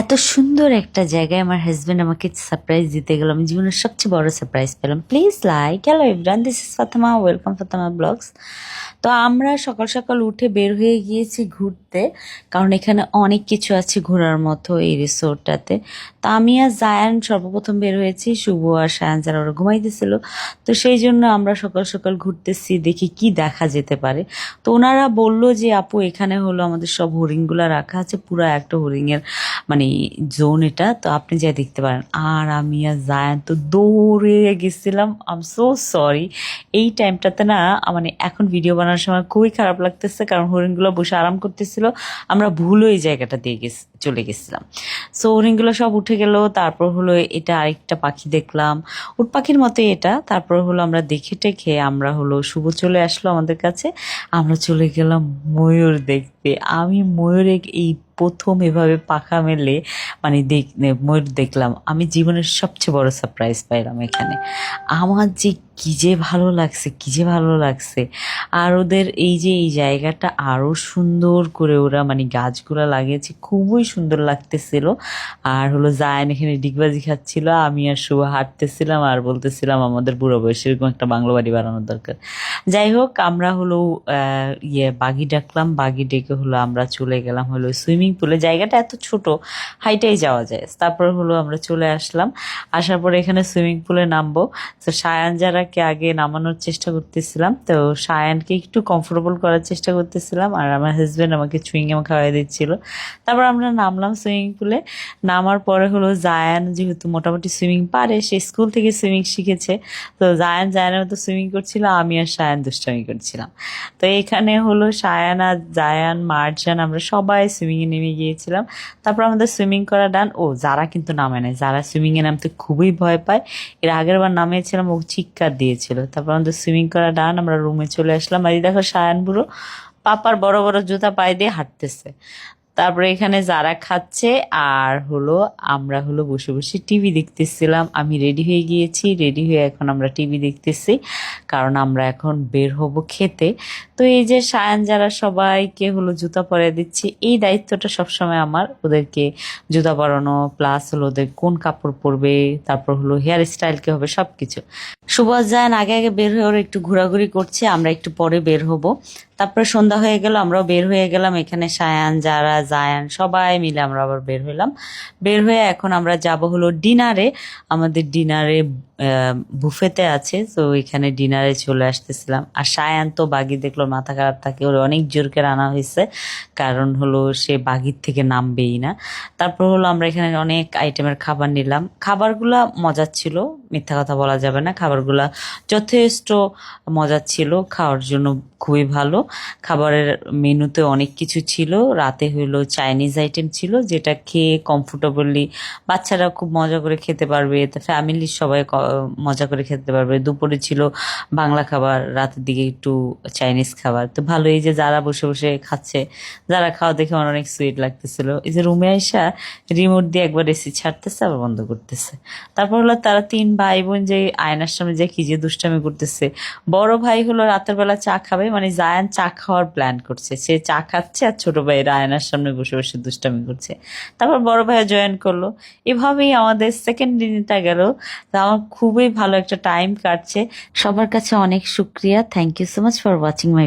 এত সুন্দর একটা জায়গায় আমার হাজব্যান্ড আমাকে সারপ্রাইজ দিতে গেল। আমি জীবনের সবচেয়ে বড় সারপ্রাইজ পেলাম। Please like hello Ibran this is Fatema welcome Fatema vlogs তো আমরা সকাল সকাল উঠে বের হয়ে গিয়েছি ঘুরতে, কারণ এখানে অনেক কিছু আছে ঘোরার মতো এই রিসোর্টটাতে। তো আমি আর জায়ান সর্বপ্রথম বের হয়েছি। শুভ আর সায়ান যারা ওরা ঘুমাইতেছিল। তো সেই জন্য আমরা সকাল সকাল ঘুরতেছি, দেখি কি দেখা যেতে পারে। তো ওনারা বলল যে, আপু, এখানে হলো আমাদের সব হরিণগুলো রাখা আছে। পুরো একটা হরিণের মানে জোন এটা, তো আপনি যা দেখতে পারেন। আর আমি আর জায়ান তো দৌড়ে গেছিলাম। আম সো সরি এই টাইমটাতে না মানে এখন ভিডিও বানানোর সময় খুবই খারাপ লাগতেছে, কারণ হরিণগুলো বসে আরাম করতেছিল। আমরা ভুল ওই জায়গাটা দিয়ে গেছি, চলে গেছিলাম। সো হরিণগুলো সব উঠে গেল, তারপর হলো এটা আরেকটা পাখি দেখলাম। উট পাখির মতো এটা। তারপর হলো আমরা দেখে টেখে আমরা হলো শুভ চলে আসলো আমাদের কাছে। আমরা চলে গেলাম ময়ূর দেখতে। আমি ময়ূরে এই প্রথম এভাবে পাখা মেলে মানে দেখ ময়ূর দেখলাম। আমি জীবনের সবচেয়ে বড় সারপ্রাইজ পাইলাম এখানে। আমার যে কী যে ভালো লাগছে, কী যে ভালো লাগছে। আর ওদের এই যে এই জায়গাটা আরও সুন্দর করে ওরা মানে গাছগুলো লাগিয়েছে, খুবই সুন্দর লাগতেছিল। আর হলো জায়ান এখানে ডিগবাজি খাচ্ছিল, আমি আর শুভ হাঁটতেছিলাম আর বলতেছিলাম, আমাদের বুড়ো বয়সে এরকম একটা বাংলো বাড়ি বানানোর দরকার। যাই হোক, আমরা হলো ইয়ে বাগি ডাকলাম বাগি ডেকে হলো আমরা চলে গেলাম হলো সুইমিং পুলে। জায়গাটা এত ছোট, হাইটাই যাওয়া যায়। তারপর হলো আমরা চলে আসলাম। আসার পরে এখানে সুইমিং পুলে নামবো। তো সায়ান যারাকে আগে নামানোর চেষ্টা করতেছিলাম। তো সায়ানকে একটু কমফোর্টেবল করার চেষ্টা করতেছিলাম আর আমার হাজব্যান্ড আমাকে চুইংগাম খাওয়াই দিচ্ছিল। তারপর আমরা নামলাম সুইমিং পুলে নামার পরে হলো জায়ান যেহেতু মোটামুটি সুইমিং পারে, সে স্কুল থেকে সুইমিং শিখেছে। তো জায়ান, জায়ানের মতো সুইমিং করছিল, আমি আর সায়ান দুষ্টামি করছিলাম। তো এখানে হলো সায়ান আর জায়ান মার্জান আমরা সবাই সুইমিংয়ে নেমে গিয়েছিলাম। তারপর আমাদের সুইমিং করা ডান ও, যারা কিন্তু নামে নাই, যারা সুইমিংয়ে নামতে খুবই ভয় পায়, এর আগের বার নামিয়েছিলাম, ও চিৎকার দিয়েছিল। তারপর আমাদের সুইমিং করা ডান, আমরা রুমে চলে আসলাম। আর দেখো সায়ান বুড়ো পাপার বড় বড় জুতা পায়ে দিয়ে হাঁটতেছে। তারপরে এখানে যারা খাচ্ছে আর হলো আমরা হলো বসে বসে টিভি দেখতেছিলাম। আমি রেডি হয়ে গিয়েছি রেডি হয়ে এখন আমরা টিভি দেখতেছি, কারণ আমরা এখন বের হব খেতে। তো এই যে সায়ান, যারা সবাইকে হলো জুতা পরে দিচ্ছি, এই দায়িত্বটা সবসময় আমার। ওদেরকে জুতা পরানো প্লাস হলো ওদের কোন কাপড় পরবে, তারপর হলো হেয়ার স্টাইল কী হবে সব কিছু সুভাষ জায়ান আগে আগে বের হয়ে ওরা একটু ঘোরাঘুরি করছে, আমরা একটু পরে বের হব। তারপরে সন্ধ্যা হয়ে গেল, আমরাও বের হয়ে গেলাম। এখানে সায়ান, যারা, জায়ান, সবাই মিলে আমরা আবার বের হইলাম বের হয়ে এখন আমরা যাব হলো ডিনারে। আমাদের ডিনারে বুফেতে আছে, তো এখানে ডিনারে চলে আসতেছিলাম। আর সায়ান তো বাগি দেখল, মাথা খারাপ থাকে, ওর অনেক জোর করে আনা হয়েছে। কারণ হলো সে বাগির থেকে নামবেই না। তারপর হলো আমরা এখানে অনেক আইটেমের খাবার নিলাম। খাবারগুলা মজার ছিল মিথ্যা কথা বলা যাবে না। খাবারগুলা যথেষ্ট মজার ছিল। খাওয়ার জন্য খুবই ভালো। খাবারের মেনুতে অনেক কিছু ছিল। রাতে হইল চাইনিজ আইটেম ছিল, যেটা খেয়ে কমফোর্টেবলি বাচ্চারা খুব মজা করে খেতে পারবে। ফ্যামিলির সবাই মজা করে খেতে পারবে। দুপুরে ছিল বাংলা খাবার, রাতের দিকে একটু চাইনিজ খাবার। তো ভালো, এই যে যারা বসে বসে খাচ্ছে, যারা খাওয়া দেখে আমার অনেক সুইট লাগতেছিল। এই যে রুমে আইসা রিমোট দিয়ে একবার এসি ছাড়তেছে, আবার বন্ধ করতেছে। তারপর হলো তারা তিন ভাই বোন যে আয়নার সামনে যে কি যে দুষ্টামি করতেছে। বড় ভাই হলো রাতের বেলা চা খাবে মানে জায়ান চা খাওয়ার প্ল্যান করছে। সে চা খাচ্ছে আর ছোট ভাই রায়নার সামনে বসে বসে দুষ্টামি করছে। তারপর বড় ভাই জয়েন করল। এভাবেই আমাদের সেকেন্ড দিনটা গেল। তা আমার খুবই ভালো একটা টাইম কাটছে। সবার কাছে অনেক শুক্রিয়া। Thank you so much for watching my